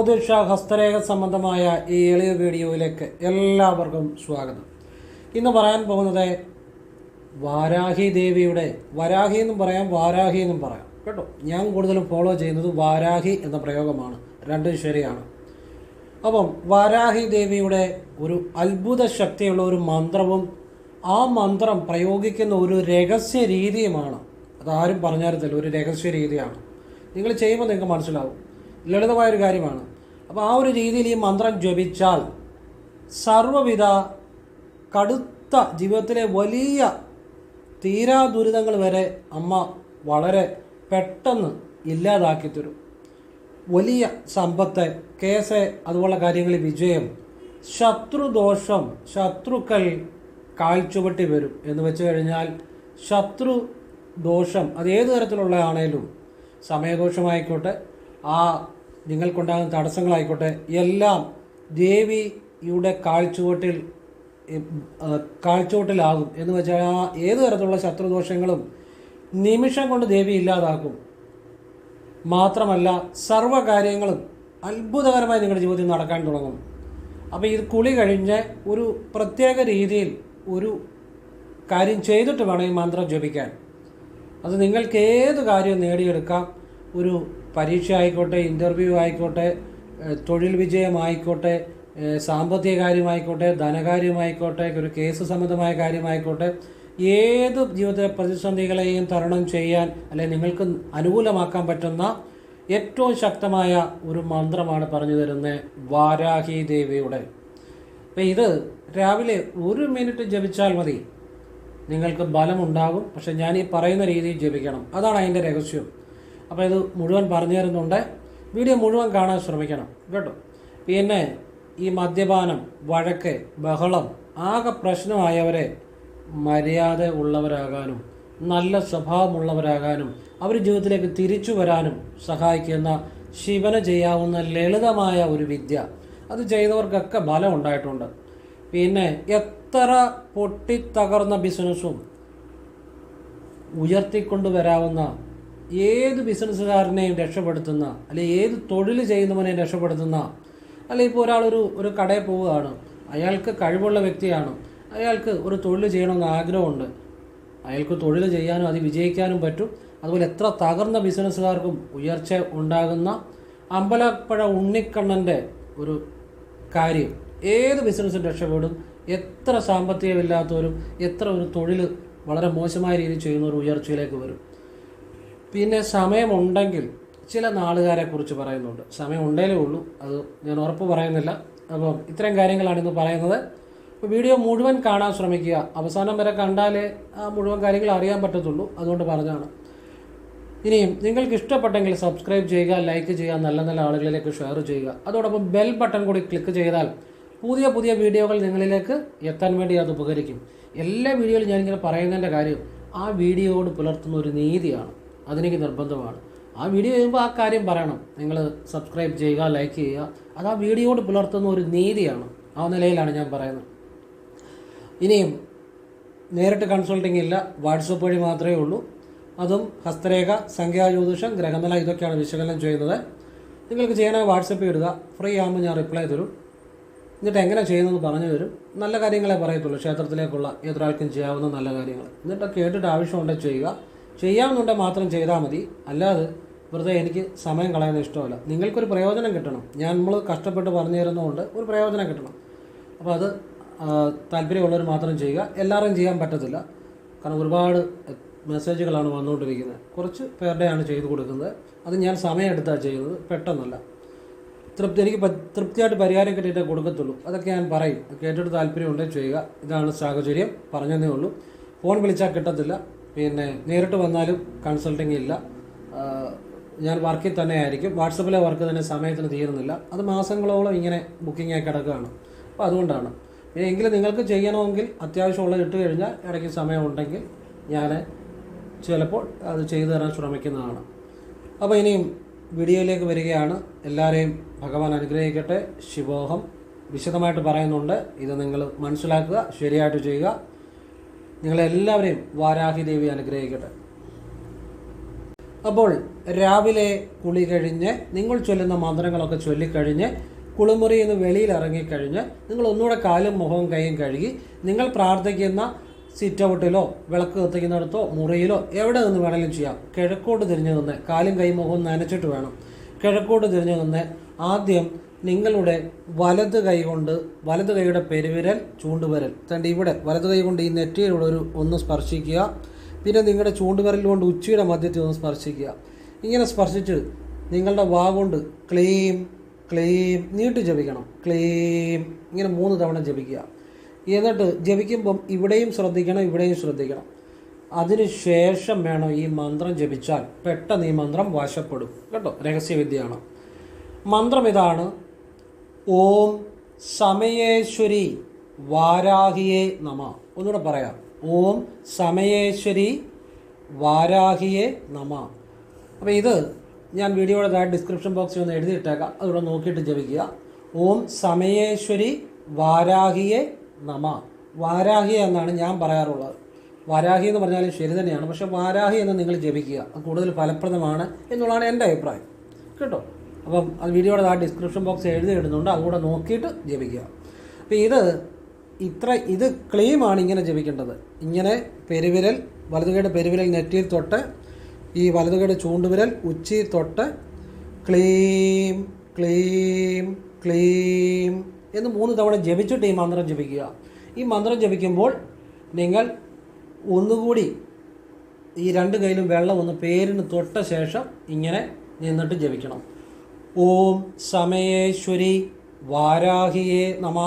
ജ്യോതിഷ ഹസ്തരേഖ സംബന്ധമായ ഈ എളിയ വീഡിയോയിലേക്ക് എല്ലാവർക്കും സ്വാഗതം. ഇന്ന് പറയാൻ പോകുന്നത് വാരാഹി ദേവിയുടെ വാരാഹി എന്നും പറയാം വാരാഹി എന്നും പറയാം. കേട്ടോ? ഞാൻ കൂടുതലും ഫോളോ ചെയ്യുന്നത് വാരാഹി എന്ന പ്രയോഗമാണ്. രണ്ടും ശരിയാണ്. അപ്പം വാരാഹി ദേവിയുടെ ഒരു അത്ഭുത ശക്തിയുള്ള ഒരു മന്ത്രവും ആ മന്ത്രം പ്രയോഗിക്കുന്ന ഒരു രഹസ്യ രീതിയുമാണ്. അതാരും പറഞ്ഞായിരുന്നില്ല ഒരു രഹസ്യ രീതിയാണ്. നിങ്ങൾ ചെയ്യുമ്പോൾ നിങ്ങൾക്ക് മനസ്സിലാവും. ലളിതമായൊരു കാര്യമാണ്. അപ്പോൾ ആ ഒരു രീതിയിൽ ഈ മന്ത്രം ജപിച്ചാൽ സർവവിധ കടുത്ത ജീവിതത്തിലെ വലിയ തീരാ ദുരിതങ്ങൾ വരെ അമ്മ വളരെ പെട്ടെന്ന് ഇല്ലാതാക്കി തരും. വലിയ സമ്പത്ത് കേസ് അതുപോലുള്ള കാര്യങ്ങളിൽ വിജയം ശത്രുദോഷം ശത്രുക്കൾ കാഴ്ചപെട്ടി വരും എന്ന് വെച്ച് കഴിഞ്ഞാൽ ശത്രു ദോഷം അത് ഏത് തരത്തിലുള്ള ആണേലും സമയദോഷമായിക്കോട്ടെ ആ നിങ്ങൾക്കുണ്ടാകുന്ന തടസ്സങ്ങളായിക്കോട്ടെ എല്ലാം ദേവിയുടെ കാഴ്ചവോട്ടിൽ കാഴ്ചവോട്ടിലാകും. എന്ന് വെച്ചാൽ ആ ഏത് തരത്തിലുള്ള ശത്രുദോഷങ്ങളും നിമിഷം കൊണ്ട് ദേവി ഇല്ലാതാക്കും. മാത്രമല്ല സർവകാര്യങ്ങളും അത്ഭുതകരമായി നിങ്ങളുടെ ജീവിതത്തിൽ നടക്കാൻ തുടങ്ങും. അപ്പോൾ ഇത് കുളി കഴിഞ്ഞ് ഒരു പ്രത്യേക രീതിയിൽ ഒരു കാര്യം ചെയ്തിട്ട് വേണം ഈ മന്ത്രം ജപിക്കാൻ. അത് നിങ്ങൾക്ക് ഏത് കാര്യവും നേടിയെടുക്കാം? ഒരു പരീക്ഷ ആയിക്കോട്ടെ ഇന്റർവ്യൂ ആയിക്കോട്ടെ തൊഴിൽ വിജയമായിക്കോട്ടെ സാമ്പത്തിക കാര്യമായിക്കോട്ടെ ധനകാര്യമായിക്കോട്ടെ ഒരു കേസ് സംബന്ധമായ കാര്യമായിക്കോട്ടെ ഏത് ജീവിതത്തിലെ പ്രതിസന്ധികളെയും തരണം ചെയ്യാൻ അല്ലെങ്കിൽ നിങ്ങൾക്ക് അനുകൂലമാക്കാൻ പറ്റുന്ന ഏറ്റവും ശക്തമായ ഒരു മന്ത്രമാണ് പറഞ്ഞു തരുന്നത് വാരാഹി ദേവിയുടെ. അപ്പം ഇത് രാവിലെ ഒരു മിനിറ്റ് ജപിച്ചാൽ മതി. നിങ്ങൾക്ക് ബലമുണ്ടാകും. പക്ഷെ ഞാൻ ഈ പറയുന്ന രീതിയിൽ ജപിക്കണം. അതാണ് അതിന്റെ രഹസ്യം. അപ്പോൾ ഇത് മുഴുവൻ പറഞ്ഞു തരുന്നുണ്ട്. വീഡിയോ മുഴുവൻ കാണാൻ ശ്രമിക്കണം. കേട്ടോ? പിന്നെ ഈ മദ്യപാനം വഴക്ക് ബഹളം ആകെ പ്രശ്നമായവരെ മര്യാദ ഉള്ളവരാകാനും നല്ല സ്വഭാവമുള്ളവരാകാനും അവർ ജീവിതത്തിലേക്ക് തിരിച്ചു വരാനും സഹായിക്കുന്ന ശിവന് ചെയ്യാവുന്ന ലളിതമായ ഒരു വിദ്യ. അത് ചെയ്തവർക്കൊക്കെ ബലം ഉണ്ടായിട്ടുണ്ട്. പിന്നെ എത്ര പൊട്ടിത്തകർന്ന ബിസിനസ്സും ഉയർത്തിക്കൊണ്ടുവരാവുന്ന ഏത് ബിസിനസ്സുകാരനെയും രക്ഷപ്പെടുത്തുന്ന അല്ലെ ഏത് തൊഴിൽ ചെയ്യുന്നവനെയും രക്ഷപ്പെടുത്തുന്ന അല്ലെ ഇപ്പോൾ ഒരാളൊരു ഒരു കടയിൽ പോവുകയാണ് അയാൾക്ക് കഴിവുള്ള വ്യക്തിയാണ് അയാൾക്ക് ഒരു തൊഴിൽ ചെയ്യണമെന്ന് ആഗ്രഹമുണ്ട് അയാൾക്ക് തൊഴിൽ ചെയ്യാനും അത് വിജയിക്കാനും പറ്റും അതുപോലെ എത്ര തകർന്ന ബിസിനസ്സുകാർക്കും ഉയർച്ച ഉണ്ടാകുന്ന അമ്പലപ്പുഴ ഉണ്ണിക്കണ്ണന്റെ ഒരു കാര്യം. ഏത് ബിസിനസ്സും രക്ഷപ്പെടും എത്ര സാമ്പത്തികമില്ലാത്തവരും എത്ര ഒരു തൊഴിൽ വളരെ മോശമായ രീതിയിൽ ഒരു ഉയർച്ചയിലേക്ക് വരും. പിന്നെ സമയമുണ്ടെങ്കിൽ ചില നാളുകാരെ കുറിച്ച് പറയുന്നുണ്ട്. സമയം ഉണ്ടേലേ ഉള്ളൂ. അത് ഞാൻ ഉറപ്പ് പറയുന്നില്ല. അപ്പം ഇത്തരം കാര്യങ്ങളാണ് ഇന്ന് പറയുന്നത്. അപ്പോൾ വീഡിയോ മുഴുവൻ കാണാൻ ശ്രമിക്കുക. അവസാനം വരെ കണ്ടാലേ ആ മുഴുവൻ കാര്യങ്ങൾ അറിയാൻ പറ്റത്തുള്ളൂ. അതുകൊണ്ട് പറഞ്ഞതാണ്. ഇനിയും നിങ്ങൾക്ക് ഇഷ്ടപ്പെട്ടെങ്കിൽ സബ്സ്ക്രൈബ് ചെയ്യുക ലൈക്ക് ചെയ്യുക നല്ല നല്ല ആളുകളിലേക്ക് ഷെയർ ചെയ്യുക. അതോടൊപ്പം ബെൽ ബട്ടൺ കൂടി ക്ലിക്ക് ചെയ്താൽ പുതിയ പുതിയ വീഡിയോകൾ നിങ്ങളിലേക്ക് എത്താൻ വേണ്ടി അത് ഉപകരിക്കും. എല്ലാ വീഡിയോയിലും ഞാനിങ്ങനെ പറയുന്നതിന്റെ കാര്യം ആ വീഡിയോയോട് പുലർത്തുന്ന ഒരു നീതിയാണ്. അതെനിക്ക് നിർബന്ധമാണ്. ആ വീഡിയോ ചെയ്യുമ്പോൾ ആ കാര്യം പറയണം. നിങ്ങൾ സബ്സ്ക്രൈബ് ചെയ്യുക ലൈക്ക് ചെയ്യുക. അത് ആ വീഡിയോയോട് പുലർത്തുന്ന ഒരു നീതിയാണ്. ആ നിലയിലാണ് ഞാൻ പറയുന്നത്. ഇനിയും നേരിട്ട് കൺസൾട്ടിംഗ് ഇല്ല. വാട്സപ്പ് വഴി മാത്രമേ ഉള്ളൂ. അതും ഹസ്തരേഖ സംഖ്യാജ്യോതിഷം ഗ്രഹനില ഇതൊക്കെയാണ് വിശകലനം ചെയ്യുന്നത്. നിങ്ങൾക്ക് ചെയ്യണമെങ്കിൽ വാട്സപ്പ് ഇടുക. ഫ്രീ ആകുമ്പോൾ ഞാൻ റിപ്ലൈ തരും. എന്നിട്ട് എങ്ങനെ ചെയ്യുന്നതെന്ന് പറഞ്ഞു തരും. നല്ല കാര്യങ്ങളെ പറയത്തുള്ളൂ. ക്ഷേത്രത്തിലേക്കുള്ള ഏതൊരാൾക്കും ചെയ്യാവുന്ന നല്ല കാര്യങ്ങൾ. എന്നിട്ട് കേട്ടിട്ട് ആവശ്യമുണ്ടെങ്കിൽ ചെയ്യുക. ചെയ്യാമെന്നുണ്ടെങ്കിൽ മാത്രം ചെയ്താൽ മതി. അല്ലാതെ വെറുതെ എനിക്ക് സമയം കളയുന്ന ഇഷ്ടമല്ല. നിങ്ങൾക്കൊരു പ്രയോജനം കിട്ടണം. ഞാൻ നമ്മൾ കഷ്ടപ്പെട്ട് പറഞ്ഞു തരുന്നതുകൊണ്ട് ഒരു പ്രയോജനം കിട്ടണം. അപ്പോൾ അത് താല്പര്യമുള്ളവർ മാത്രം ചെയ്യുക. എല്ലാവരും ചെയ്യാൻ പറ്റത്തില്ല. കാരണം ഒരുപാട് മെസ്സേജുകളാണ് വന്നുകൊണ്ടിരിക്കുന്നത്. കുറച്ച് പേരുടെയാണ് ചെയ്തു കൊടുക്കുന്നത്. അത് ഞാൻ സമയമെടുത്താണ് ചെയ്യുന്നത്. പെട്ടെന്നല്ല. തൃപ്തി എനിക്ക് തൃപ്തിയായിട്ട് പരിഹാരം കിട്ടിയിട്ടേ കൊടുക്കത്തുള്ളൂ. അതൊക്കെ ഞാൻ പറയും. കേട്ടിട്ട് താല്പര്യമുണ്ടെങ്കിൽ ചെയ്യുക. ഇതാണ് സാഹചര്യം. പറഞ്ഞതേ ഉള്ളൂ. ഫോൺ വിളിച്ചാൽ കിട്ടത്തില്ല. പിന്നെ നേരിട്ട് വന്നാലും കൺസൾട്ടിങ് ഇല്ല. ഞാൻ വർക്കിൽ തന്നെ ആയിരിക്കും. വാട്സപ്പിലെ വർക്ക് തന്നെ സമയത്തിന് തീരുന്നില്ല. അത് മാസങ്ങളോളം ഇങ്ങനെ ബുക്കിംഗ് ആയി കിടക്കുകയാണ്. അപ്പോൾ അതുകൊണ്ടാണ്. പിന്നെ എങ്കിലും നിങ്ങൾക്ക് ചെയ്യണമെങ്കിൽ അത്യാവശ്യമുള്ളത് ഇട്ട് കഴിഞ്ഞാൽ ഇടയ്ക്ക് സമയമുണ്ടെങ്കിൽ ഞാൻ ചിലപ്പോൾ അത് ചെയ്തു തരാൻ ശ്രമിക്കുന്നതാണ്. അപ്പോൾ ഇനിയും വീഡിയോയിലേക്ക് വരികയാണ്. എല്ലാവരെയും ഭഗവാൻ അനുഗ്രഹിക്കട്ടെ. ശിവോഹം വിശദമായിട്ട് പറയുന്നുണ്ട്. ഇത് നിങ്ങൾ മനസ്സിലാക്കുക ശരിയായിട്ട് ചെയ്യുക. നിങ്ങളെല്ലാവരെയും വാരാഹി ദേവി അനുഗ്രഹിക്കട്ടെ. അപ്പോൾ രാവിലെ കുളി കഴിഞ്ഞ് നിങ്ങൾ ചൊല്ലുന്ന മന്ത്രങ്ങളൊക്കെ ചൊല്ലിക്കഴിഞ്ഞ് കുളിമുറിയിൽ നിന്ന് വെളിയിൽ ഇറങ്ങിക്കഴിഞ്ഞ് നിങ്ങൾ ഒന്നുകൂടെ കാലും മുഖവും കൈയും കഴുകി നിങ്ങൾ പ്രാർത്ഥിക്കുന്ന സിറ്റ് ഔട്ടിലോ വിളക്ക് കത്തിക്കുന്നിടത്തോ മുറിയിലോ എവിടെ നിന്ന് വേണമെങ്കിലും ചെയ്യാം. കിഴക്കോട്ട് തിരിഞ്ഞു നിന്ന് കാലും കൈ മുഖവും നനച്ചിട്ട് വേണം. കിഴക്കോട്ട് തിരിഞ്ഞു നിന്ന് ആദ്യം നിങ്ങളുടെ വലത് കൈ കൊണ്ട് വലത് കൈയുടെ പെരുവിരൽ ചൂണ്ടുവിരൽ. തന്റെ ഇവിടെ വലത് കൈ കൊണ്ട് ഈ നെറ്റിയിലൂടെ ഒരു ഒന്ന് സ്പർശിക്കുക. പിന്നെ നിങ്ങളുടെ ചൂണ്ടുവിരൽ കൊണ്ട് ഉച്ചിയുടെ മധ്യത്തിൽ ഒന്ന് സ്പർശിക്കുക. ഇങ്ങനെ സ്പർശിച്ച് നിങ്ങളുടെ വാ കൊണ്ട് ക്ലീം ക്ലീം നീട്ടി ജപിക്കണം. ക്ലീം ഇങ്ങനെ മൂന്ന് തവണ ജപിക്കുക. എന്നിട്ട് ജപിക്കുമ്പം ഇവിടെയും ശ്രദ്ധിക്കണം ഇവിടെയും ശ്രദ്ധിക്കണം. അതിന് ശേഷം വേണം ഈ മന്ത്രം ജപിച്ചാൽ പെട്ടെന്ന് ഈ മന്ത്രം വശപ്പെടും. കേട്ടോ? രഹസ്യവിദ്യയാണ്. മന്ത്രം ഇതാണ്. ഓം സമയേശ്വരി വാരാഹിയെ നമ. ഒന്നുകൂടെ പറയാം. ഓം സമയേശ്വരി വാരാഹിയെ നമ. അപ്പോൾ ഇത് ഞാൻ വീഡിയോയുടെ താഴെ ഡിസ്ക്രിപ്ഷൻ ബോക്സിൽ ഒന്ന് എഴുതിയിട്ടേക്കാം. അതുകൂടെ നോക്കിയിട്ട് ജപിക്കുക. ഓം സമയേശ്വരി വാരാഹിയെ നമ. വാരാഹി എന്നാണ് ഞാൻ പറയാറുള്ളത്. വാരാഹി എന്ന് പറഞ്ഞാലും ശരി തന്നെയാണ്. പക്ഷേ വാരാഹി എന്ന് നിങ്ങൾ ജപിക്കുക. കൂടുതൽ ഫലപ്രദമാണ് എന്നുള്ളതാണ് എന്റെ അഭിപ്രായം. കേട്ടോ? അപ്പം അത് വീഡിയോയുടെ ആ ഡിസ്ക്രിപ്ഷൻ ബോക്സ് എഴുതി ഇടുന്നുണ്ട്. അതുകൂടെ നോക്കിയിട്ട് ജപിക്കുക. അപ്പോൾ ഇത് ഇത്ര ഇത് ക്ലെയിമാണ് ഇങ്ങനെ ജപിക്കേണ്ടത്. ഇങ്ങനെ പെരുവിരൽ വലതുകയുടെ പെരുവിരൽ നെറ്റിയിൽ തൊട്ട് ഈ വലതുകയുടെ ചൂണ്ടുവിരൽ ഉച്ചി തൊട്ട് ക്ലീം ക്ലീം ക്ലീം എന്ന് മൂന്ന് തവണ ജപിച്ചിട്ട് ഈ മന്ത്രം ജപിക്കുക. ഈ മന്ത്രം ജപിക്കുമ്പോൾ നിങ്ങൾ ഒന്നുകൂടി ഈ രണ്ട് കയ്യിലും വെള്ളം ഒന്ന് പേരിന് തൊട്ട ശേഷം ഇങ്ങനെ നിന്നിട്ട് ജപിക്കണം. ഓം സമയേശ്വരി വാരാഹിയെ നമ.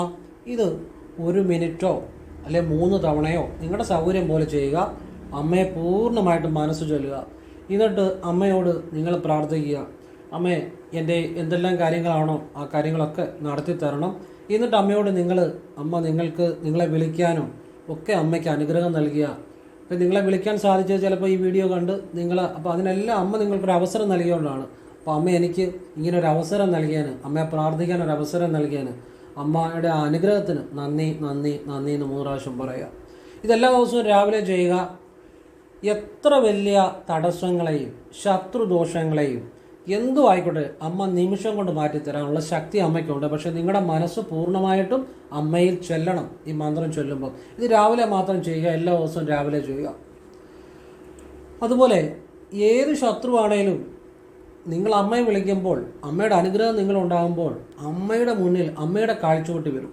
ഇത് ഒരു മിനിറ്റോ അല്ലെ മൂന്ന് തവണയോ നിങ്ങളുടെ സൗകര്യം പോലെ ചെയ്യുക. അമ്മയെ പൂർണമായിട്ടും മനസ്സ് ചൊല്ലുക. എന്നിട്ട് അമ്മയോട് നിങ്ങൾ പ്രാർത്ഥിക്കുക. അമ്മേ എന്റെ എന്തെല്ലാം കാര്യങ്ങളാണോ ആ കാര്യങ്ങളൊക്കെ നടത്തി തരണം. എന്നിട്ട് അമ്മയോട് നിങ്ങൾ അമ്മ നിങ്ങൾക്ക് നിങ്ങളെ വിളിക്കാനും ഒക്കെ അമ്മയ്ക്ക് അനുഗ്രഹം നൽകിയ ഇപ്പം നിങ്ങളെ വിളിക്കാൻ സാധിച്ചത് ചിലപ്പോൾ ഈ വീഡിയോ കണ്ട് നിങ്ങൾ അപ്പോൾ അതിനെല്ലാം അമ്മ നിങ്ങൾക്കൊരു അവസരം നൽകിയോണ്ടാണ് അപ്പോൾ അമ്മ എനിക്ക് ഇങ്ങനെ ഒരു അവസരം നൽകിയാൽ അമ്മയെ പ്രാർത്ഥിക്കാൻ ഒരു അവസരം നൽകിയാൽ അമ്മയുടെ അനുഗ്രഹത്തിന് നന്ദി നന്ദി നന്ദി എന്ന് മൂന്ന് പ്രാവശ്യം പറയുക ഇതെല്ലാ ദിവസവും രാവിലെ ചെയ്യുക. എത്ര വലിയ തടസ്സങ്ങളെയും ശത്രുദോഷങ്ങളെയും എന്തും ആയിക്കോട്ടെ അമ്മ നിമിഷം കൊണ്ട് മാറ്റിത്തരാനുള്ള ശക്തി അമ്മയ്ക്കുണ്ട്. പക്ഷേ നിങ്ങളുടെ മനസ്സ് പൂർണമായിട്ടും അമ്മയിൽ ചെല്ലണം ഈ മന്ത്രം ചൊല്ലുമ്പോൾ. ഇത് രാവിലെ മാത്രം ചെയ്യുക എല്ലാ ദിവസവും രാവിലെ ചെയ്യുക. അതുപോലെ ഏത് ശത്രുവാണേലും നിങ്ങൾ അമ്മയെ വിളിക്കുമ്പോൾ അമ്മയുടെ അനുഗ്രഹം നിങ്ങളുണ്ടാകുമ്പോൾ അമ്മയുടെ മുന്നിൽ അമ്മയുടെ കാഴ്ചവട്ടി വരും.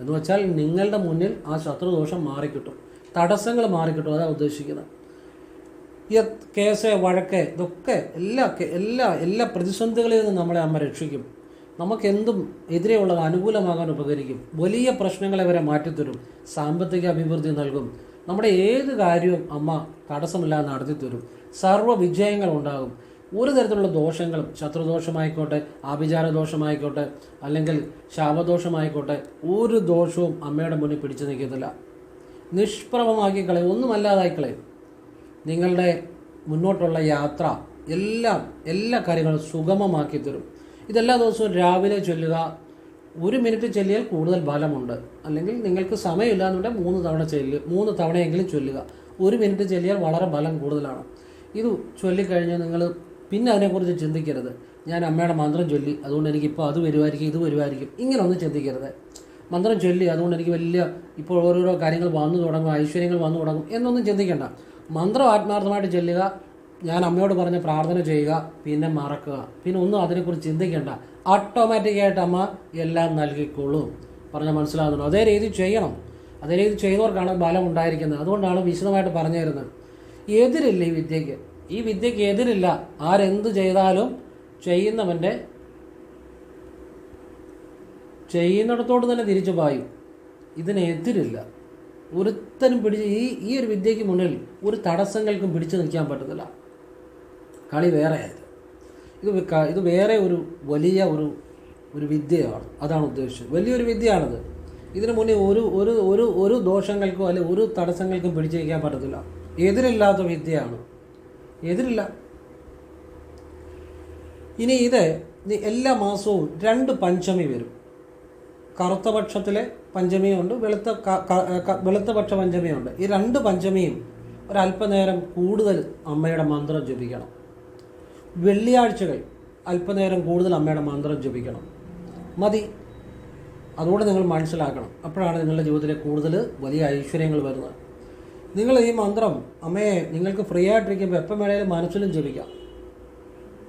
എന്ന് വെച്ചാൽ നിങ്ങളുടെ മുന്നിൽ ആ ശത്രുദോഷം മാറിക്കിട്ടും. തടസ്സങ്ങൾ മാറിക്കിട്ടും. അതാണ് ഉദ്ദേശിക്കുന്നത്. ഈ കേസ് വഴക്ക് ഇതൊക്കെ എല്ലാ എല്ലാ എല്ലാ പ്രതിസന്ധികളിൽ നിന്നും നമ്മളെ അമ്മ രക്ഷിക്കും. നമുക്കെന്തും എതിരെയുള്ളത് അനുകൂലമാകാൻ ഉപകരിക്കും. വലിയ പ്രശ്നങ്ങളെ വരെ മാറ്റിത്തരും. സാമ്പത്തിക അഭിവൃദ്ധി നൽകും. നമ്മുടെ ഏത് കാര്യവും അമ്മ തടസ്സമില്ലാതെ നടത്തിത്തരും. സർവ വിജയങ്ങൾ ഉണ്ടാകും. ഒരു തരത്തിലുള്ള ദോഷങ്ങളും ശത്രുദോഷമായിക്കോട്ടെ ആഭിചാര ദോഷമായിക്കോട്ടെ അല്ലെങ്കിൽ ശാപദോഷമായിക്കോട്ടെ ഒരു ദോഷവും അമ്മയുടെ മുന്നിൽ പിടിച്ചു നിൽക്കത്തില്ല. നിഷ്പ്രഭമാക്കി കളയും ഒന്നുമല്ലാതായി കളയും. നിങ്ങളുടെ മുന്നോട്ടുള്ള യാത്ര എല്ലാം എല്ലാ കാര്യങ്ങളും സുഗമമാക്കി തരും. ഇതെല്ലാ ദിവസവും രാവിലെ ചൊല്ലുക ഒരു മിനിറ്റ് ചൊല്ലിയാൽ കൂടുതൽ ഫലമുണ്ട് അല്ലെങ്കിൽ നിങ്ങൾക്ക് സമയമില്ല എന്നുണ്ടെങ്കിൽ മൂന്ന് തവണ ചൊല്ലുക മൂന്ന് തവണയെങ്കിലും ചൊല്ലുക. ഒരു മിനിറ്റ് ചൊല്ലിയാൽ വളരെ ബലം കൂടുതലാണ്. ഇത് ചൊല്ലിക്കഴിഞ്ഞാൽ നിങ്ങൾ പിന്നെ അതിനെക്കുറിച്ച് ചിന്തിക്കരുത്. ഞാൻ അമ്മയുടെ മന്ത്രം ചൊല്ലി അതുകൊണ്ട് എനിക്കിപ്പോൾ അത് വരുമായിരിക്കും ഇത് വരുമായിരിക്കും ഇങ്ങനെയൊന്നും ചിന്തിക്കരുത്. മന്ത്രം ചൊല്ലി അതുകൊണ്ട് എനിക്ക് വലിയ ഇപ്പോൾ ഓരോരോ കാര്യങ്ങൾ വന്നു തുടങ്ങും ഐശ്വര്യങ്ങൾ വന്നു തുടങ്ങും എന്നൊന്നും ചിന്തിക്കേണ്ട. മന്ത്രം ആത്മാർത്ഥമായിട്ട് ചൊല്ലുക ഞാൻ അമ്മയോട് പറഞ്ഞ പ്രാർത്ഥന ചെയ്യുക പിന്നെ മറക്കുക. പിന്നെ ഒന്നും അതിനെക്കുറിച്ച് ചിന്തിക്കേണ്ട. ഓട്ടോമാറ്റിക്കായിട്ട് അമ്മ എല്ലാം നൽകിക്കോളും. പറഞ്ഞാൽ മനസ്സിലാകുന്നുണ്ടോ അതേ രീതി ചെയ്യണം. അതേ രീതി ചെയ്തവർക്കാണ് ബലം ഉണ്ടായിരിക്കുന്നത്. അതുകൊണ്ടാണ് വിശദമായിട്ട് പറഞ്ഞു തരുന്നത് എതിരില്ല ഈ വിദ്യയ്ക്ക്? ഈ വിദ്യയ്ക്ക് എതിരില്ല. ആരെന്ത് ചെയ്താലും ചെയ്യുന്നവന്റെ ചെയ്യുന്നിടത്തോട് തന്നെ തിരിച്ചു പായും. ഇതിനെതിരില്ല ഒരുത്തനും പിടിച്ച് ഈ ഈ ഒരു വിദ്യയ്ക്ക് മുന്നിൽ ഒരു തടസ്സങ്ങൾക്കും പിടിച്ചു നിൽക്കാൻ പറ്റത്തില്ല കളി വേറെ ആയത് ഇത് ഇത് വേറെ ഒരു വലിയ ഒരു ഒരു വിദ്യയാണ്. അതാണ് ഉദ്ദേശിച്ചത്. വലിയൊരു വിദ്യയാണത്. ഇതിനു മുന്നേ ഒരു ഒരു ഒരു ഒരു ദോഷങ്ങൾക്കോ അല്ലെങ്കിൽ ഒരു തടസ്സങ്ങൾക്കും പിടിച്ചു നിൽക്കാൻ പറ്റത്തില്ല. എതിരില്ലാത്ത വിദ്യയാണ്. എതിരില്ല ഇനി ഇത് എല്ലാ മാസവും രണ്ട് പഞ്ചമി വരും. കറുത്ത പക്ഷത്തിലെ പഞ്ചമിയുണ്ട് വെളുത്ത വെളുത്ത പക്ഷ പഞ്ചമിയുണ്ട് ഈ രണ്ട് പഞ്ചമിയും ഒരല്പനേരം കൂടുതൽ അമ്മയുടെ മന്ത്രം ജപിക്കണം. വെള്ളിയാഴ്ചകൾ അല്പനേരം കൂടുതൽ അമ്മയുടെ മന്ത്രം ജപിക്കണം. മതി. അതുകൂടെ നിങ്ങൾ മനസ്സിലാക്കണം. അപ്പോഴാണ് നിങ്ങളുടെ ജീവിതത്തിലെ കൂടുതൽ വലിയ ഐശ്വര്യങ്ങൾ വരുന്നത്. നിങ്ങൾ ഈ മന്ത്രം അമ്മയെ നിങ്ങൾക്ക് ഫ്രീ ആയിട്ടിരിക്കുമ്പോൾ എപ്പം വേണേലും മനസ്സിലും ജപിക്കാം.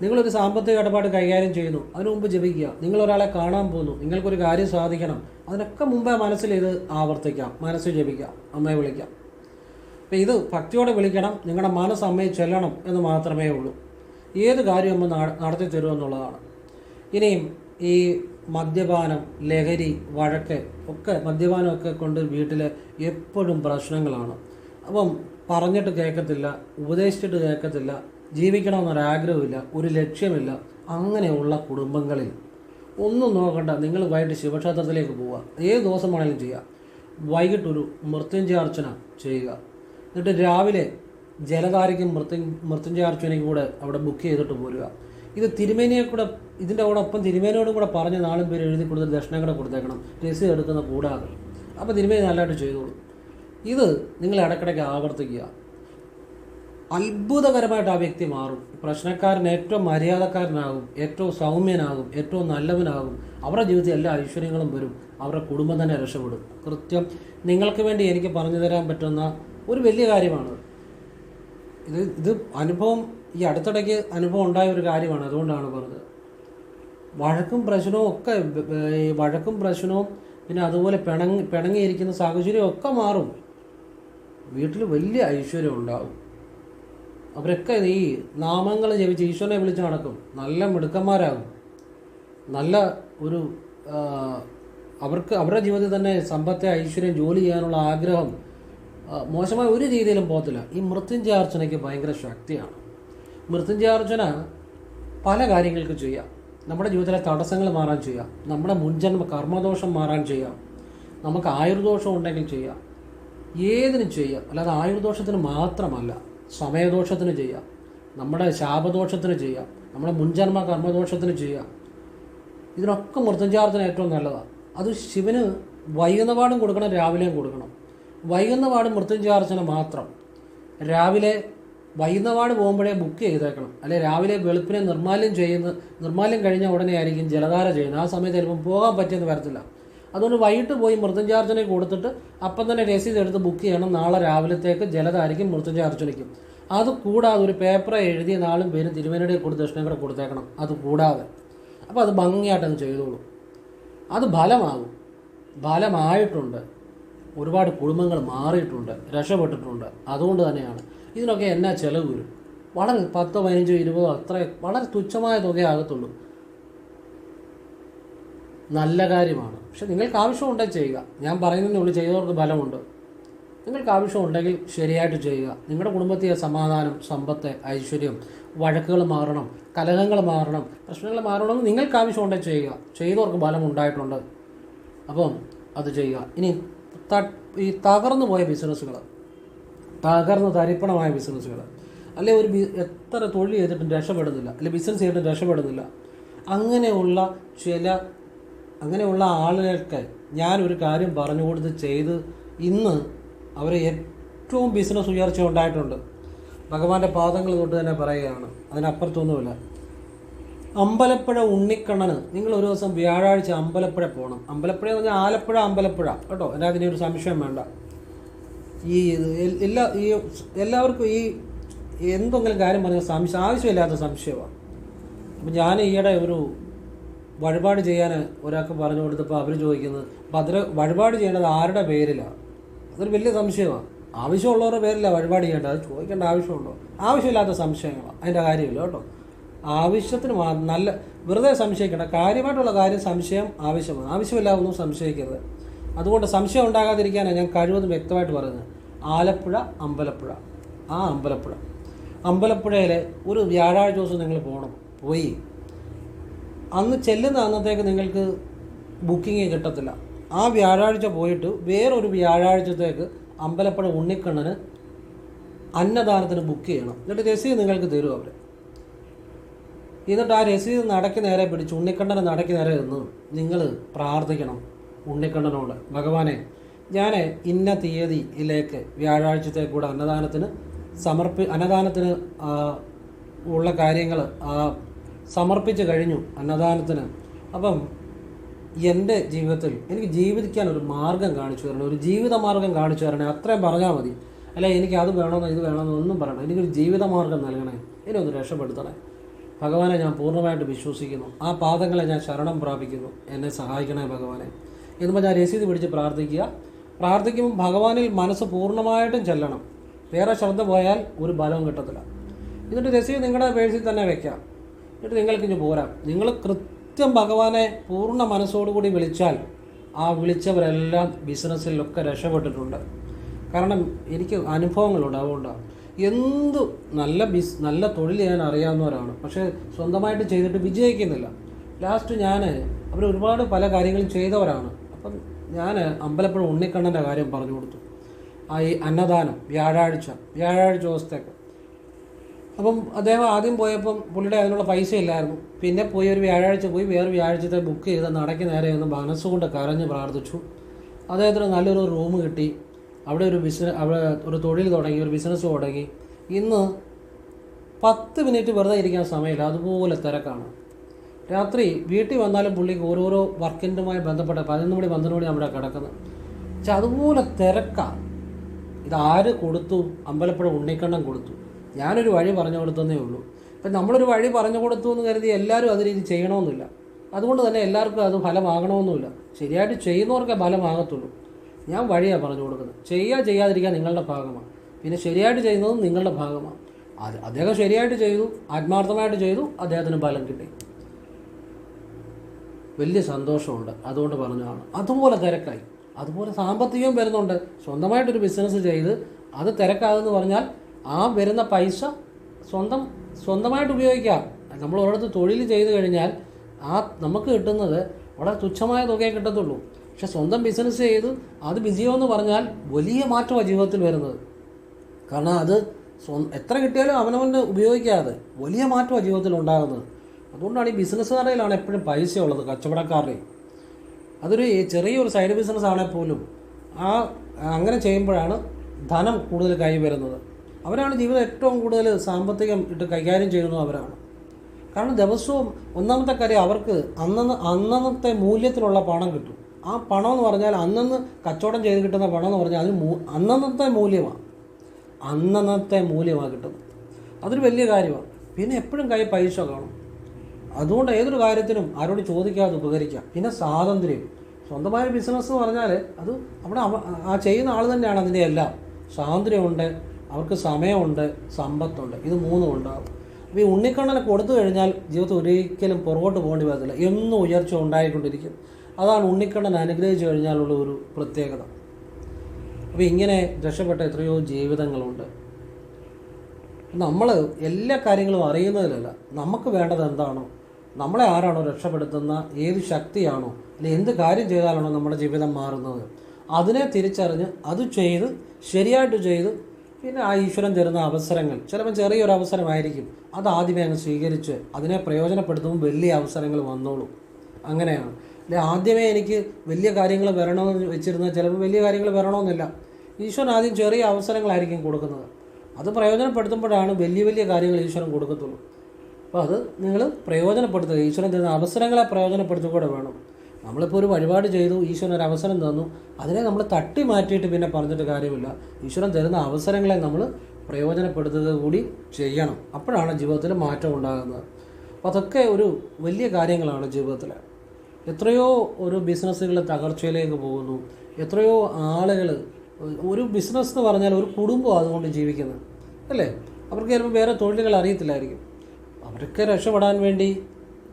നിങ്ങളൊരു സാമ്പത്തിക ഇടപാട് കൈകാര്യം ചെയ്യുന്നു അതിനു മുമ്പ് ജപിക്കുക. നിങ്ങൾ ഒരാളെ കാണാൻ പോകുന്നു നിങ്ങൾക്കൊരു കാര്യം സാധിക്കണം. അതിനൊക്കെ മുമ്പേ മനസ്സിൽ ഇത് ആവർത്തിക്കാം മനസ്സിൽ ജപിക്കാം അമ്മയെ വിളിക്കാം. അപ്പം ഇത് ഭക്തിയോടെ വിളിക്കണം നിങ്ങളുടെ മനസ്സ് അമ്മയെ ചെല്ലണം എന്ന് മാത്രമേ ഉള്ളൂ. ഏത് കാര്യം അമ്മ നടത്തി തരുമെന്നുള്ളതാണ് ഇനിയും ഈ മദ്യപാനം ലഹരി വഴക്ക് ഒക്കെ മദ്യപാനമൊക്കെ കൊണ്ട് വീട്ടിൽ എപ്പോഴും പ്രശ്നങ്ങളാണ്. അപ്പം പറഞ്ഞിട്ട് കേൾക്കത്തില്ല ഉപദേശിച്ചിട്ട് കേൾക്കത്തില്ല ജീവിക്കണമെന്നൊരാഗ്രഹമില്ല ഒരു ലക്ഷ്യമില്ല അങ്ങനെയുള്ള കുടുംബങ്ങളിൽ. ഒന്നും നോക്കണ്ട നിങ്ങൾ വൈകിട്ട് ശിവക്ഷേത്രത്തിലേക്ക് പോവുക. ഏത് ദിവസം വേണമെങ്കിലും ചെയ്യുക വൈകിട്ടൊരു മൃത്യുഞ്ജയാർച്ചന ചെയ്യുക. എന്നിട്ട് രാവിലെ ജലധാരയ്ക്കും മൃത്യു മൃത്യുഞ്ജയാർച്ചനയ്ക്കും കൂടെ അവിടെ ബുക്ക് ചെയ്തിട്ട് പോരുക. ഇത് തിരുമേനിയെ കൂടെ ഇതിന്റെ കൂടെ ഒപ്പം തിരുമേനിയോടും കൂടെ പറഞ്ഞ് നാളും പേര് എഴുതി കൊടുത്ത് ദക്ഷിണ കൂടെ കൊടുത്തേക്കണം. രസീത് എടുക്കുന്ന കൂടാതെ. അപ്പോൾ തിരുമേനി നല്ലതായിട്ട് ചെയ്തോളൂ. ഇത് നിങ്ങൾ ഇടയ്ക്കിടയ്ക്ക് ആവർത്തിക്കുക. അത്ഭുതകരമായിട്ട് ആ വ്യക്തി മാറും. പ്രശ്നക്കാരൻ ഏറ്റവും മര്യാദക്കാരനാകും ഏറ്റവും സൗമ്യനാകും ഏറ്റവും നല്ലവനാകും. അവരുടെ ജീവിതത്തിൽ എല്ലാ ഐശ്വര്യങ്ങളും വരും. അവരുടെ കുടുംബം തന്നെ രക്ഷപ്പെടും. കൃത്യം നിങ്ങൾക്ക് വേണ്ടി എനിക്ക് പറഞ്ഞു തരാൻ പറ്റുന്ന ഒരു വലിയ കാര്യമാണ്. ഇത് ഇത് അനുഭവം ഈ അടുത്തിടയ്ക്ക് അനുഭവം ഉണ്ടായ ഒരു കാര്യമാണ്. അതുകൊണ്ടാണ് പറഞ്ഞത്. വഴക്കും പ്രശ്നവും ഒക്കെ വഴക്കും പ്രശ്നവും പിന്നെ അതുപോലെ പിണങ്ങി പിണങ്ങിയിരിക്കുന്ന സാഹചര്യം ഒക്കെ മാറും. വീട്ടിൽ വലിയ ഐശ്വര്യം ഉണ്ടാവും. അവരൊക്കെ ഈ നാമങ്ങൾ ജപിച്ച് ഈശ്വരനെ വിളിച്ച് നടക്കും. നല്ല മിടുക്കന്മാരാകും. നല്ല ഒരു അവർക്ക് അവരുടെ ജീവിതത്തിൽ തന്നെ സമ്പത്തെ ഐശ്വര്യം ജോലി ചെയ്യാനുള്ള ആഗ്രഹം മോശമായ ഒരു രീതിയിലും പോകത്തില്ല. ഈ മൃത്യുഞ്ജയാർച്ചനയ്ക്ക് ഭയങ്കര ശക്തിയാണ്. മൃത്യുഞ്ജയാർച്ചന പല കാര്യങ്ങൾക്ക് ചെയ്യാം. നമ്മുടെ ജീവിതത്തിലെ തടസ്സങ്ങൾ മാറാൻ ചെയ്യാം. നമ്മുടെ മുൻജന്മ കർമ്മദോഷം മാറാൻ ചെയ്യാം. നമുക്ക് ആയുർദോഷം ഉണ്ടെങ്കിൽ ചെയ്യാം. ഏതിനും ചെയ്യാം. അല്ലാതെ ആയുർദോഷത്തിന് മാത്രമല്ല സമയദോഷത്തിന് ചെയ്യാം. നമ്മുടെ ശാപദോഷത്തിന് ചെയ്യാം. നമ്മുടെ മുൻജന്മ കർമ്മദോഷത്തിന് ചെയ്യാം. ഇതിനൊക്കെ മൃത്യുഞ്ചാരത്തിന് ഏറ്റവും നല്ലതാണ് അത് ശിവന് വൈകുന്ന പാടും കൊടുക്കണം രാവിലെയും കൊടുക്കണം. വൈകുന്ന പാടും മൃത്യുഞ്ജയാർച്ചന മാത്രം. രാവിലെ വൈകുന്ന പാട് പോകുമ്പോഴേ ബുക്ക് ചെയ്തേക്കണം. അല്ലെ രാവിലെ വെളുപ്പിനെ നിർമ്മാല്യം ചെയ്യുന്ന നിർമ്മാല്യം കഴിഞ്ഞ ഉടനെ ആയിരിക്കും ജലധാര ചെയ്യുന്നത്. ആ സമയത്ത് ചിലപ്പം പോകാൻ പറ്റിയെന്ന് വരത്തില്ല. അതുകൊണ്ട് വൈകിട്ട് പോയി മൃത്യുഞ്ജാർച്ചന കൊടുത്തിട്ട് അപ്പം തന്നെ രസീത് എടുത്ത് ബുക്ക് ചെയ്യണം. നാളെ രാവിലത്തേക്ക് ജലതായിരിക്കും മൃത്യുഞ്ജാർച്ചനയ്ക്കും അത് കൂടാതെ ഒരു പേപ്പർ എഴുതിയ നാളും പേര് തിരുവനന്തപുരം കൊടുത്ത് ദക്ഷിണം കൂടെ കൊടുത്തേക്കണം. അത് കൂടാതെ. അപ്പോൾ അത് ഭംഗിയായിട്ട് അങ്ങ് ചെയ്തോളൂ. അത് ഫലമാകും. ഫലമായിട്ടുണ്ട്. ഒരുപാട് കുടുംബങ്ങൾ മാറിയിട്ടുണ്ട്. രക്ഷപ്പെട്ടിട്ടുണ്ട്. അതുകൊണ്ട് തന്നെയാണ്. ഇതിനൊക്കെ എന്നാ ചിലവ് വരും? വളരെ പത്തോ പതിനഞ്ചോ ഇരുപതോ അത്ര വളരെ തുച്ഛമായ തുകയാകത്തുള്ളൂ. നല്ല കാര്യമാണ്. പക്ഷെ നിങ്ങൾക്ക് ആവശ്യമുണ്ടെങ്കിൽ ചെയ്യുക. ഞാൻ പറയുന്നതിനുള്ളിൽ ചെയ്തവർക്ക് ഫലമുണ്ട്. നിങ്ങൾക്ക് ആവശ്യമുണ്ടെങ്കിൽ ശരിയായിട്ട് ചെയ്യുക. നിങ്ങളുടെ കുടുംബത്തിലെ സമാധാനം സമ്പത്ത് ഐശ്വര്യം വഴക്കുകൾ മാറണം കലഹങ്ങൾ മാറണം പ്രശ്നങ്ങൾ മാറണമെന്ന് നിങ്ങൾക്ക് ആവശ്യമുണ്ടെങ്കിൽ ചെയ്യുക. ചെയ്തവർക്ക് ഫലം ഉണ്ടായിട്ടുണ്ട് അപ്പം അത് ചെയ്യുക. ഇനി ഈ തകർന്നു പോയ ബിസിനസ്സുകൾ തകർന്ന് തരിപ്പണമായ ബിസിനസ്സുകൾ അല്ലെ ഒരു എത്ര തൊഴിൽ ചെയ്തിട്ടും രക്ഷപ്പെടുന്നില്ല അല്ലെ ബിസിനസ് ചെയ്തിട്ടും രക്ഷപ്പെടുന്നില്ല അങ്ങനെയുള്ള ചില അങ്ങനെയുള്ള ആളുകൾക്ക് ഞാൻ ഒരു കാര്യം പറഞ്ഞു കൊടുത്ത് ചെയ്ത് ഇന്ന് അവരെ ഏറ്റവും ബിസിനസ് ഉയർച്ച ഉണ്ടായിട്ടുണ്ട്. ഭഗവാന്റെ പാദങ്ങൾ തൊട്ട് തന്നെ പറയുകയാണ്. അതിനപ്പുറത്തൊന്നുമില്ല. അമ്പലപ്പുഴ ഉണ്ണിക്കണ്ണന് നിങ്ങൾ ഒരു ദിവസം വ്യാഴാഴ്ച അമ്പലപ്പുഴ പോകണം അമ്പലപ്പുഴ എന്ന് പറഞ്ഞാൽ ആലപ്പുഴ അമ്പലപ്പുഴ. കേട്ടോ? അതിന് ഒരു സംശയം വേണ്ട. ഈ എല്ലാ ഈ എല്ലാവർക്കും ഈ എന്തെങ്കിലും കാര്യം പറഞ്ഞാൽ സംശയം ആവശ്യമില്ലാത്ത സംശയമാണ്. അപ്പം ഞാൻ ഈയിടെ ഒരു വഴിപാട് ചെയ്യാൻ ഒരാൾക്ക് പറഞ്ഞു കൊടുത്തപ്പോൾ അവർ ചോദിക്കുന്നത് അപ്പം അതിൽ വഴിപാട് ചെയ്യേണ്ടത് ആരുടെ പേരിലാണ് അതൊരു വലിയ സംശയമാണ് ആവശ്യമുള്ളവരുടെ പേരില്ല വഴിപാട് ചെയ്യേണ്ടത്. അത് ചോദിക്കേണ്ട ആവശ്യമുണ്ടോ? ആവശ്യമില്ലാത്ത സംശയങ്ങളാണ് അതിന്റെ കാര്യമില്ല കേട്ടോ. ആവശ്യത്തിന് നല്ല വെറുതെ സംശയിക്കേണ്ട. കാര്യമായിട്ടുള്ള കാര്യം സംശയം ആവശ്യമാണ്. ആവശ്യമില്ലാതെ ഒന്നും സംശയിക്കരുത്. അതുകൊണ്ട് സംശയം ഉണ്ടാകാതിരിക്കാനാണ് ഞാൻ കഴിവതും വ്യക്തമായിട്ട് പറയുന്നത്. ആലപ്പുഴ അമ്പലപ്പുഴ. ആ അമ്പലപ്പുഴ. അമ്പലപ്പുഴയിലെ ഒരു വ്യാഴാഴ്ച ദിവസം നിങ്ങൾ പോകണം പോയി അന്ന് ചെല്ലുന്ന അന്നത്തേക്ക് നിങ്ങൾക്ക് ബുക്കിംഗ് കിട്ടത്തില്ല. ആ വ്യാഴാഴ്ച പോയിട്ട് വേറൊരു വ്യാഴാഴ്ചത്തേക്ക് അമ്പലപ്പുഴ ഉണ്ണിക്കണ്ണന് അന്നദാനത്തിന് ബുക്ക് ചെയ്യണം. എന്നിട്ട് രസീത് നിങ്ങൾക്ക് തരും അവർ എന്നിട്ട് ആ രസീത് നടക്കി നേരെ പിടിച്ച് ഉണ്ണിക്കണ്ണനെ നടക്കി നേരെ നിന്ന് നിങ്ങൾ പ്രാർത്ഥിക്കണം ഉണ്ണിക്കണ്ണനോട്. ഭഗവാനെ ഞാൻ ഇന്ന തീയതിയിലേക്ക് വ്യാഴാഴ്ചത്തേക്കൂടെ അന്നദാനത്തിന് സമർപ്പി അന്നദാനത്തിന് ഉള്ള കാര്യങ്ങൾ സമർപ്പിച്ച് കഴിഞ്ഞു അന്നദാനത്തിന്. അപ്പം എന്റെ ജീവിതത്തിൽ എനിക്ക് ജീവിക്കാൻ ഒരു മാർഗം കാണിച്ചു തരണം ഒരു ജീവിത മാർഗം കാണിച്ചു തരണേ. അത്രയും പറഞ്ഞാൽ മതി. അല്ല എനിക്ക് അത് വേണമെന്നോ ഇത് വേണമെന്നോ ഒന്നും പറയണം എനിക്കൊരു ജീവിത മാർഗം നൽകണേ. എന്നെ ഒന്ന് രക്ഷപ്പെടുത്തണേ. ഭഗവാനെ ഞാൻ പൂർണമായിട്ട് വിശ്വസിക്കുന്നു. ആ പാദങ്ങളെ ഞാൻ ശരണം പ്രാപിക്കുന്നു. എന്നെ സഹായിക്കണേ ഭഗവാനെ. എന്നുമ്പോൾ ഞാൻ രസീത് പിടിച്ച് പ്രാർത്ഥിക്കുക. പ്രാർത്ഥിക്കുമ്പോൾ ഭഗവാനിൽ മനസ്സ് പൂർണമായിട്ടും ചെല്ലണം. വേറെ ശ്രദ്ധ പോയാൽ ഒരു ബലവും കിട്ടത്തില്ല. എന്നിട്ട് രസീത് നിങ്ങളുടെ പേഴ്സിൽ തന്നെ വെക്കാം. എന്നിട്ട് നിങ്ങൾക്ക് ഇനി പോരാം. നിങ്ങൾ കൃത്യം ഭഗവാനെ പൂർണ മനസ്സോടുകൂടി വിളിച്ചാൽ ആ വിളിച്ചവരെല്ലാം ബിസിനസ്സിലൊക്കെ രക്ഷപ്പെട്ടിട്ടുണ്ട്. കാരണം എനിക്ക് അനുഭവങ്ങളുണ്ട് അതുകൊണ്ടാണ്. എന്ത് നല്ല ബിസ് നല്ല തൊഴിൽ ചെയ്യാൻ അറിയാവുന്നവരാണ്. പക്ഷേ സ്വന്തമായിട്ട് ചെയ്തിട്ട് വിജയിക്കുന്നില്ല. ലാസ്റ്റ് ഞാൻ അവർ ഒരുപാട് പല കാര്യങ്ങളും ചെയ്തവരാണ്. അപ്പം ഞാൻ അമ്പലപ്പുഴ ഉണ്ണിക്കണ്ണന്റെ കാര്യം പറഞ്ഞു കൊടുത്തു. ആ ഈ അന്നദാനം വ്യാഴാഴ്ച വ്യാഴാഴ്ച ദിവസത്തേക്ക്. അപ്പം അദ്ദേഹം ആദ്യം പോയപ്പം പുള്ളിയുടെ അതിനുള്ള പൈസ ഇല്ലായിരുന്നു. പിന്നെ പോയി ഒരു വ്യാഴാഴ്ച പോയി വേറെ വ്യാഴാഴ്ചത്തെ ബുക്ക് ചെയ്ത് നടക്കി നേരെ ഒന്ന് മനസ്സുകൊണ്ട് കരഞ്ഞ് പ്രാർത്ഥിച്ചു. അദ്ദേഹത്തിന് നല്ലൊരു റൂം കിട്ടി. അവിടെ ഒരു ബിസിനസ് അവിടെ ഒരു തൊഴിൽ തുടങ്ങി ഒരു ബിസിനസ് തുടങ്ങി. ഇന്ന് പത്ത് മിനിറ്റ് വെറുതെ ഇരിക്കാൻ സമയമില്ല. അതുപോലെ തിരക്കാണ്. രാത്രി വീട്ടിൽ വന്നാലും പുള്ളിക്ക് ഓരോരോ വർക്കിന്റെമായി ബന്ധപ്പെട്ട പതിനൊന്ന് മണി പന്ത്രണ്ട് മണി അവിടെ കിടക്കുന്നത്. പക്ഷെ അതുപോലെ തിരക്കാണ് ഇതാര് കൊടുത്തു? അമ്പലപ്പുഴ ഉണ്ണിക്കണ്ണം കൊടുത്തു. ഞാനൊരു വഴി പറഞ്ഞു കൊടുത്തതേ ഉള്ളൂ. ഇപ്പം നമ്മളൊരു വഴി പറഞ്ഞു കൊടുത്തു എന്ന് കരുതി എല്ലാവരും അത് രീതി ചെയ്യണമെന്നില്ല. അതുകൊണ്ട് തന്നെ എല്ലാവർക്കും അത് ഫലമാകണമെന്നില്ല. ശരിയായിട്ട് ചെയ്യുന്നവർക്കേ ഫലമാകത്തുള്ളൂ. ഞാൻ വഴിയാണ് പറഞ്ഞു കൊടുക്കുന്നത്. ചെയ്യുക ചെയ്യാതിരിക്കുക നിങ്ങളുടെ ഭാഗമാണ്. പിന്നെ ശരിയായിട്ട് ചെയ്യുന്നതും നിങ്ങളുടെ ഭാഗമാണ്. അത് അദ്ദേഹം ശരിയായിട്ട് ചെയ്തു ആത്മാർത്ഥമായിട്ട് ചെയ്തു അദ്ദേഹത്തിന് ഫലം കിട്ടി. വലിയ സന്തോഷമുണ്ട്. അതുകൊണ്ട് പറഞ്ഞതാണ്. അതുപോലെ തിരക്കായി. അതുപോലെ സാമ്പത്തികം വരുന്നുണ്ട്. സ്വന്തമായിട്ടൊരു ബിസിനസ് ചെയ്ത് അത് തിരക്കാകുന്നു പറഞ്ഞാൽ ആ വരുന്ന പൈസ സ്വന്തം സ്വന്തമായിട്ട് ഉപയോഗിക്കാം. നമ്മൾ ഒരിടത്ത് തൊഴിൽ ചെയ്തു കഴിഞ്ഞാൽ ആ നമുക്ക് കിട്ടുന്നത് വളരെ തുച്ഛമായ തുകയെ കിട്ടത്തുള്ളൂ. പക്ഷെ സ്വന്തം ബിസിനസ് ചെയ്ത് അത് എന്ന് പറഞ്ഞാൽ വലിയ മാറ്റമാണ് ജീവിതത്തിൽ വരുന്നത്. കാരണം അത് എത്ര കിട്ടിയാലും അവനവന് ഉപയോഗിക്കാതെ വലിയ മാറ്റമാണ് ജീവിതത്തിൽ ഉണ്ടാകുന്നത്. അതുകൊണ്ടാണ് ഈ ബിസിനസ്സുകാരുടെയിലാണ് എപ്പോഴും പൈസ ഉള്ളത് കച്ചവടക്കാരുടെയും അതൊരു ചെറിയൊരു സൈഡ് ബിസിനസ് ആണെങ്കിൽ പോലും ആ അങ്ങനെ ചെയ്യുമ്പോഴാണ് ധനം കൂടുതൽ കൈ വരുന്നത് അവരാണ് ജീവിതം ഏറ്റവും കൂടുതൽ സാമ്പത്തികം ഇട്ട് കൈകാര്യം ചെയ്യുന്നത് അവരാണ്. കാരണം ദിവസവും ഒന്നാമത്തെ കാര്യം അവർക്ക് അന്നന്ന് അന്നന്നത്തെ മൂല്യത്തിലുള്ള പണം കിട്ടും. ആ പണം എന്ന് പറഞ്ഞാൽ അന്നന്ന് കച്ചവടം ചെയ്ത് കിട്ടുന്ന പണം എന്ന് പറഞ്ഞാൽ അതിന് അന്നന്നത്തെ മൂല്യമാണ്. അന്നന്നത്തെ മൂല്യമാണ് കിട്ടുന്നത്. അതൊരു വലിയ കാര്യമാണ്. പിന്നെ എപ്പോഴും കൈ പൈസ കാണും. അതുകൊണ്ട് ഏതൊരു കാര്യത്തിനും ആരോട് ചോദിക്കാതെ ഉപകരിക്കാം. പിന്നെ സ്വാതന്ത്ര്യം. സ്വന്തമായ ബിസിനസ് എന്ന് പറഞ്ഞാൽ അത് അവിടെ ആ ചെയ്യുന്ന ആൾ തന്നെയാണ് അതിന്റെ എല്ലാം. സ്വാതന്ത്ര്യമുണ്ട്. അവർക്ക് സമയമുണ്ട് സമ്പത്തുണ്ട് ഇത് മൂന്നും ഉണ്ടാകും അപ്പോൾ ഈ ഉണ്ണിക്കണ്ണനെ കൊടുത്തു കഴിഞ്ഞാൽ ജീവിതത്തിൽ ഒരിക്കലും പുറകോട്ട് പോകേണ്ടി വരത്തില്ല. എന്നും ഉയർച്ച ഉണ്ടായിക്കൊണ്ടിരിക്കും. അതാണ് ഉണ്ണിക്കണ്ണൻ അനുഗ്രഹിച്ചു കഴിഞ്ഞാലുള്ള ഒരു പ്രത്യേകത. അപ്പോൾ ഇങ്ങനെ രക്ഷപ്പെട്ട എത്രയോ ജീവിതങ്ങളുണ്ട്. നമ്മൾ എല്ലാ കാര്യങ്ങളും അറിയുന്നതിലല്ല. നമുക്ക് വേണ്ടത് എന്താണോ നമ്മളെ ആരാണോ രക്ഷപ്പെടുത്തുന്ന ഏത് ശക്തിയാണോ അല്ലെങ്കിൽ എന്ത് കാര്യം ചെയ്താലാണോ നമ്മുടെ ജീവിതം മാറുന്നത്. അതിനെ തിരിച്ചറിഞ്ഞ് അത് ചെയ്ത് ശരിയായിട്ട് ചെയ്ത് പിന്നെ ആ ഈശ്വരൻ തരുന്ന അവസരങ്ങൾ. ചിലപ്പോൾ ചെറിയൊരു അവസരമായിരിക്കും. അത് ആദ്യമേ അങ്ങ് സ്വീകരിച്ച് അതിനെ പ്രയോജനപ്പെടുത്തുമ്പോൾ വലിയ അവസരങ്ങൾ വന്നോളും. അങ്ങനെയാണ്. അല്ലെ ആദ്യമേ എനിക്ക് വലിയ കാര്യങ്ങൾ വരണമെന്ന് വെച്ചിരുന്നാൽ ചിലപ്പോൾ വലിയ കാര്യങ്ങൾ വരണമെന്നില്ല. ഈശ്വരൻ ആദ്യം ചെറിയ അവസരങ്ങളായിരിക്കും കൊടുക്കുന്നത്. അത് പ്രയോജനപ്പെടുത്തുമ്പോഴാണ് വലിയ വലിയ കാര്യങ്ങൾ ഈശ്വരൻ കൊടുക്കത്തുള്ളൂ. അപ്പോൾ അത് നിങ്ങൾ പ്രയോജനപ്പെടുത്തുക. ഈശ്വരൻ തരുന്ന അവസരങ്ങളെ പ്രയോജനപ്പെടുത്തുകൂടെ വേണം. നമ്മളിപ്പോൾ ഒരു വഴിപാട് ചെയ്തു ഈശ്വരൻ ഒരു അവസരം തന്നു. അതിനെ നമ്മൾ തട്ടി മാറ്റിയിട്ട് പിന്നെ പറഞ്ഞിട്ട് കാര്യമില്ല. ഈശ്വരൻ തരുന്ന അവസരങ്ങളെ നമ്മൾ പ്രയോജനപ്പെടുത്തുക കൂടി ചെയ്യണം. അപ്പോഴാണ് ജീവിതത്തിൽ മാറ്റം ഉണ്ടാകുന്നത്. അപ്പോൾ അതൊക്കെ ഒരു വലിയ കാര്യങ്ങളാണ് ജീവിതത്തിൽ എത്രയോ ഒരു ബിസിനസ്സുകൾ തകർച്ചയിലേക്ക് പോകുന്നു. എത്രയോ ആളുകൾ ഒരു ബിസിനസ് എന്ന് പറഞ്ഞാൽ ഒരു കുടുംബം അതുകൊണ്ട് ജീവിക്കുന്നത് അല്ലേ? അവർക്ക് ചിലപ്പോൾ വേറെ തൊഴിലുകൾ അറിയത്തില്ലായിരിക്കും. അവർക്ക് രക്ഷപ്പെടാൻ വേണ്ടി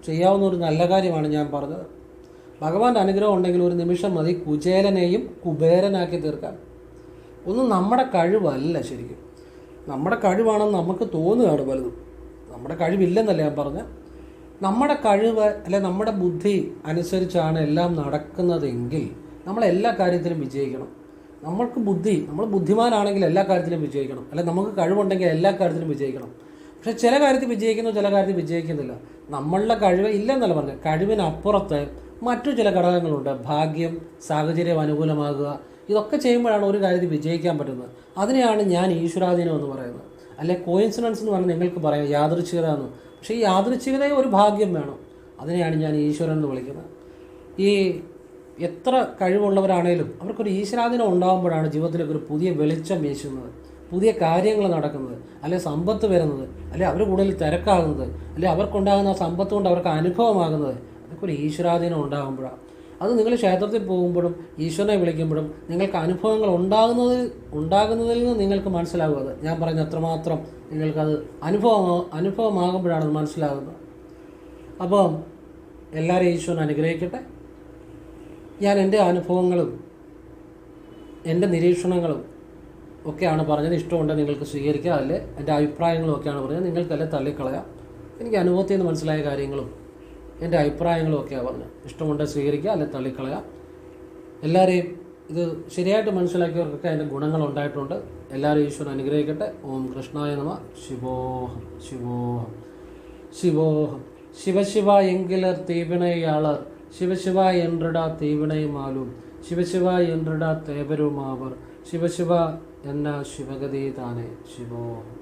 ചെയ്യാവുന്ന ഒരു നല്ല കാര്യമാണ് ഞാൻ പറഞ്ഞത്. ഭഗവാന്റെ അനുഗ്രഹം ഉണ്ടെങ്കിൽ ഒരു നിമിഷം മതി കുചേലനെയും കുബേരനാക്കി തീർക്കാൻ ഒന്നും നമ്മുടെ കഴിവല്ല ശരിക്കും. നമ്മുടെ കഴിവാണെന്ന് നമുക്ക് തോന്നുകയാണ് പലതും. നമ്മുടെ കഴിവില്ലെന്നല്ല ഞാൻ പറഞ്ഞ. നമ്മുടെ കഴിവ് അല്ലെ നമ്മുടെ ബുദ്ധി അനുസരിച്ചാണ് എല്ലാം നടക്കുന്നതെങ്കിൽ നമ്മൾ എല്ലാ കാര്യത്തിലും വിജയിക്കണം. നമ്മൾക്ക് ബുദ്ധി നമ്മൾ ബുദ്ധിമാനാണെങ്കിൽ എല്ലാ കാര്യത്തിലും വിജയിക്കണം. അല്ലെ നമുക്ക് കഴിവുണ്ടെങ്കിൽ എല്ലാ കാര്യത്തിലും വിജയിക്കണം. പക്ഷെ ചില കാര്യത്തിൽ വിജയിക്കുന്നു ചില കാര്യത്തിൽ വിജയിക്കുന്നില്ല. നമ്മളുടെ കഴിവ് ഇല്ലെന്നല്ല പറഞ്ഞത്. കഴിവിനപ്പുറത്ത് മറ്റു ചില ഘടകങ്ങളുണ്ട്. ഭാഗ്യം സാഹചര്യം അനുകൂലമാകുക ഇതൊക്കെ ചെയ്യുമ്പോഴാണ് ഒരു കാര്യത്തിൽ വിജയിക്കാൻ പറ്റുന്നത്. അതിനെയാണ് ഞാൻ ഈശ്വരാധീനം എന്ന് പറയുന്നത്. അല്ലെ കോയിൻസിഡൻസ് എന്ന് പറഞ്ഞാൽ നിങ്ങൾക്ക് പറയാം യാദൃച്ഛികത എന്ന് പക്ഷേ ഈ യാദൃച്ഛികതയെ ഒരു ഭാഗ്യം വേണം. അതിനെയാണ് ഞാൻ ഈശ്വരൻ എന്ന് വിളിക്കുന്നത്. ഈ എത്ര കഴിവുള്ളവരാണേലും അവർക്കൊരു ഈശ്വരാധീനം ഉണ്ടാകുമ്പോഴാണ് ജീവിതത്തിലേക്ക് ഒരു പുതിയ വെളിച്ചം വീശുന്നത്. പുതിയ കാര്യങ്ങൾ നടക്കുന്നത്. അല്ലെ സമ്പത്ത് വരുന്നത്. അല്ലെ അവർ കൂടുതൽ തിരക്കാകുന്നത്. അല്ലെ അവർക്കുണ്ടാകുന്ന സമ്പത്ത് കൊണ്ട് അവർക്ക് അനുഭവമാകുന്നത്. അതൊക്കെ ഈശ്വരാധീനം ഉണ്ടാകുമ്പോഴാണ്. അത് നിങ്ങൾ ക്ഷേത്രത്തിൽ പോകുമ്പോഴും ഈശ്വരനെ വിളിക്കുമ്പോഴും നിങ്ങൾക്ക് അനുഭവങ്ങൾ ഉണ്ടാകുന്നതിൽ ഉണ്ടാകുന്നതിൽ നിന്ന് നിങ്ങൾക്ക് മനസ്സിലാകുന്നത് ഞാൻ പറഞ്ഞ അത്രമാത്രം നിങ്ങൾക്കത് അനുഭവം അനുഭവമാകുമ്പോഴാണ് അത് മനസ്സിലാകുന്നത് അപ്പം എല്ലാവരെയും ഈശ്വരൻ അനുഗ്രഹിക്കട്ടെ. ഞാൻ എന്റെ അനുഭവങ്ങളും എന്റെ നിരീക്ഷണങ്ങളും ഒക്കെയാണ് പറഞ്ഞത്. ഇഷ്ടമുണ്ടെങ്കിൽ നിങ്ങൾക്ക് സ്വീകരിക്കുക അല്ലെ എന്റെ അഭിപ്രായങ്ങളും ഒക്കെയാണ് പറഞ്ഞത്. നിങ്ങൾക്കല്ലേ തള്ളിക്കളയാം. എനിക്ക് അനുഭവത്തിൽ നിന്ന് മനസ്സിലായ കാര്യങ്ങളും എൻ്റെ അഭിപ്രായങ്ങളും ഒക്കെയാണ് പറഞ്ഞത് ഇഷ്ടമുണ്ടെങ്കിൽ സ്വീകരിക്കുക അല്ലെ തള്ളിക്കളയാം എല്ലാവരെയും ഇത് ശരിയായിട്ട് മനസ്സിലാക്കിയവർക്കൊക്കെ അതിൻ്റെ ഗുണങ്ങൾ ഉണ്ടായിട്ടുണ്ട് എല്ലാവരും ഈശ്വരൻ അനുഗ്രഹിക്കട്ടെ ഓം കൃഷ്ണായ നമ ശിവോഹം ശിവോഹം ശിവോഹം ശിവശിവ എങ്കിലർ തീവിണയാളർ ശിവശിവ என்றடா தீவினை மாலும் ശിവശിവ என்றடா തേവരുമാവർ ശിവശിവ എന്ന ശിവഗതി താനെ ശിവോഹം